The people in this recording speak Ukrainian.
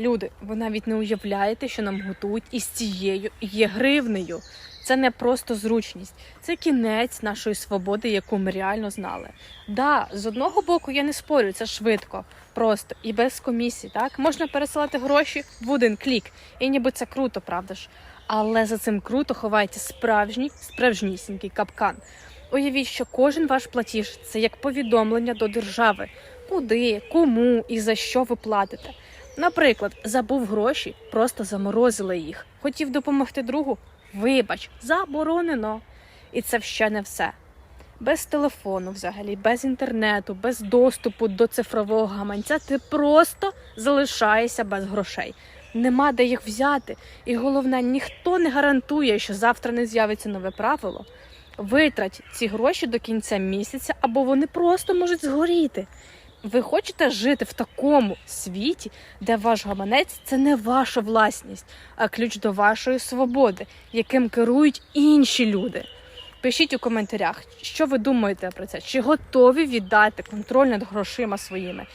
Люди, ви навіть не уявляєте, що нам готують із цією є гривнею. Це не просто зручність, це кінець нашої свободи, яку ми реально знали. Да, з одного боку я не спорю, це швидко, просто і без комісії. Так можна пересилати гроші в один клік, і ніби це круто, правда ж? Але за цим круто ховається справжній, справжнісінький капкан. Уявіть, що кожен ваш платіж це як повідомлення до держави, куди, кому і за що ви платите. Наприклад, забув гроші, просто заморозили їх. Хотів допомогти другу. Вибач, заборонено. І це ще не все. Без телефону, взагалі, без інтернету, без доступу до цифрового гаманця ти просто залишаєшся без грошей. Нема де їх взяти. І головне, ніхто не гарантує, що завтра не з'явиться нове правило. Витрать ці гроші до кінця місяця, або вони просто можуть згоріти. Ви хочете жити в такому світі, де ваш гаманець це не ваша власність, а ключ до вашої свободи, яким керують інші люди. Пишіть у коментарях, що ви думаєте про це, чи готові віддати контроль над грошима своїми,